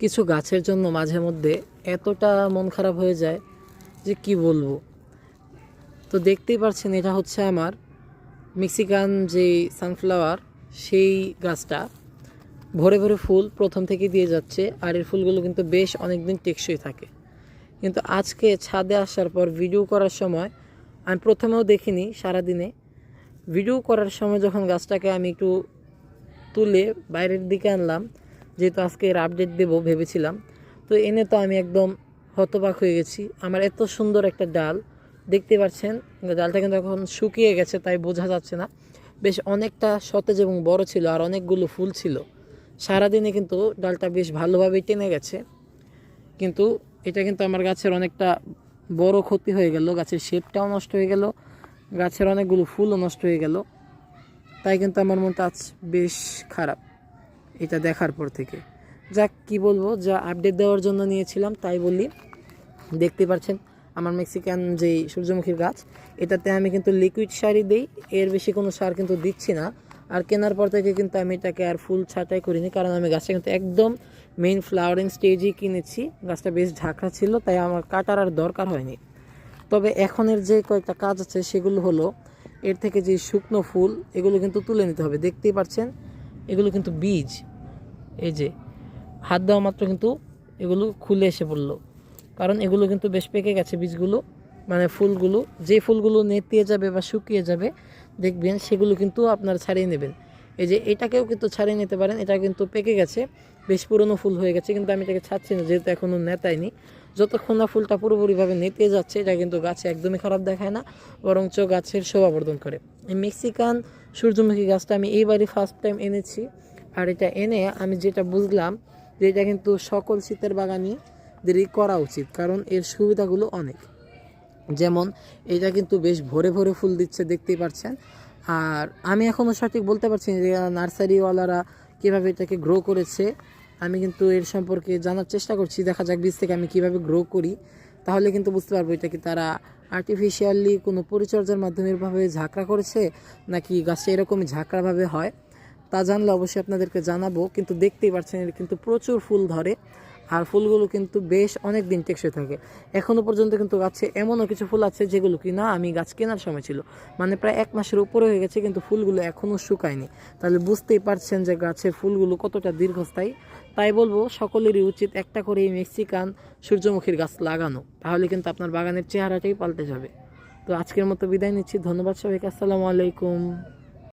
কিছু গাছের জন্য মাঝে মধ্যে এতটা মন খারাপ হয়ে যায় যে কি বলব। তো দেখতেই পাচ্ছেন এটা হচ্ছে আমার মেক্সিকান যে সানফ্লাওয়ার, সেই গাছটা ভরে ভরে ফুল প্রথম থেকে দিয়ে যাচ্ছে আর এর ফুলগুলো কিন্তু বেশ অনেক দিন টেকসই থাকে। কিন্তু আজকে ছাদে আসার পর ভিডিও করার সময় আমি প্রথমেও দেখিনি সারাদিনে। ভিডিও করার সময় যখন গাছটাকে আমি একটু তুলে বাইরের দিকে আনলাম যেহেতু আজকে এর আপডেট দেবো ভেবেছিলাম, তো এনে তো আমি একদম হতবাক হয়ে গেছি। আমার এত সুন্দর একটা ডাল, দেখতে পাচ্ছেন? ডালটা কিন্তু এখন শুকিয়ে গেছে, তাই বোঝা যাচ্ছে না। বেশ অনেকটা সতেজ এবং বড় ছিল, আর অনেকগুলো ফুল ছিল। সারাদিনে কিন্তু ডালটা বেশ ভালোভাবেই টেনে গেছে। কিন্তু এটা কিন্তু আমার গাছের অনেকটা বড় ক্ষতি হয়ে গেল, গাছের শেপটাও নষ্ট হয়ে গেল, গাছের অনেকগুলো ফুলও নষ্ট হয়ে গেল। তাই কিন্তু আমার মনটা আজ বেশ খারাপ। এটা দেখার পর থেকে। যাক, কি বলব, যা আপডেট দেওয়ার জন্য নিয়েছিলাম, তাই বলি দেখতে পাচ্ছেন আমার মেক্সিকান যেই সূর্যমুখীর গাছ, এটাতে আমি কিন্তু লিকুইড সারই দিই, এর বেশি কোনো সার কিন্তু দিচ্ছি না। আর কেনার পর থেকে কিন্তু আমি এটাকে আর ফুল ছাঁটাই করিনি, কারণ আমি গাছটা কিন্তু একদম মেইন ফ্লাওয়ারিং স্টেজেই কিনেছি। গাছটা বেশ ঝাঁকড়া ছিল, তাই আমার কাটার আর দরকার হয়নি। তবে এখনের যে কয়েকটা কাজ আছে, সেগুলো হলো, এর থেকে যে শুকনো ফুল, এগুলো কিন্তু তুলে নিতে হবে। দেখতেই পাচ্ছেন এগুলো কিন্তু বীজ। এই যে, হাত দেওয়া মাত্র কিন্তু এগুলো খুলে এসে পড়ল। কারণ এগুলো কিন্তু বেশ পেকে গেছে বীজগুলো মানে ফুলগুলো। যে ফুলগুলো নেতিয়ে যাবে বা শুকিয়ে যাবে, দেখবেন সেগুলো কিন্তু আপনারা ছাড়িয়ে নেবেন। এই যে, এটাকেও কিন্তু ছাড়িয়ে নিতে পারেন। এটা কিন্তু পেকে গেছে, বেশ পুরনো ফুল হয়ে গেছে, কিন্তু আমি এটাকে ছাড়ছি না, যেহেতু এখনও নেতায়নি যতক্ষণ না ফুলটা পুরোপুরিভাবে নেতিয়ে যাচ্ছে, এটা কিন্তু গাছে একদমই খারাপ দেখায় না, বরঞ্চ গাছের শোভাবর্ধন করে। এই মেক্সিকান সূর্যমুখী গাছটা আমি এইবারই ফার্স্ট টাইম এনেছি। আর এটা এনে আমি যেটা বুঝলাম যে এটা কিন্তু সকল শীতের বাগানিদেরই করা উচিত, কারণ এর সুবিধাগুলো অনেক। যেমন এটা কিন্তু বেশ ভরে ভরে ফুল দিচ্ছে, দেখতেই পাচ্ছেন। আর আমি এখনও সঠিক বলতে পারছি যে নার্সারিওয়ালারা কীভাবে এটাকে গ্রো করেছে। আমি কিন্তু এর সম্পর্কে জানার চেষ্টা করছি, দেখা যাক বীজ থেকে আমি কীভাবে গ্রো করি। তাহলে কিন্তু বুঝতে পারব এটা কি তারা আর্টিফিশিয়ালি কোনো পরিচর্যার মাধ্যমে এভাবে ঝাঁকড়া করেছে, নাকি গাছটা এরকমই ঝাঁকড়াভাবে হয়। তা জানলে অবশ্যই আপনাদেরকে জানাব। কিন্তু দেখতেই পাচ্ছেন, এর কিন্তু প্রচুর ফুল ধরে। আর ফুলগুলো কিন্তু বেশ অনেক দিন টেকসই থাকে। এখনও পর্যন্ত কিন্তু গাছে এমনও কিছু ফুল আছে যেগুলো কি না আমি গাছ কেনার সময় ছিল। মানে প্রায় এক মাসের উপরে হয়ে গেছে, কিন্তু ফুলগুলো এখনও শুকায়নি। তাহলে বুঝতেই পারছেন যে গাছের ফুলগুলো কতটা দীর্ঘস্থায়ী। তাই বলব, সকলেরই উচিত একটা করে এই মেক্সিকান সূর্যমুখীর গাছ লাগানো। তাহলে কিন্তু আপনার বাগানের চেহারাটাই পাল্টে যাবে। তো আজকের মতো বিদায় নিচ্ছি। ধন্যবাদ সবাইকে। আসসালামু আলাইকুম।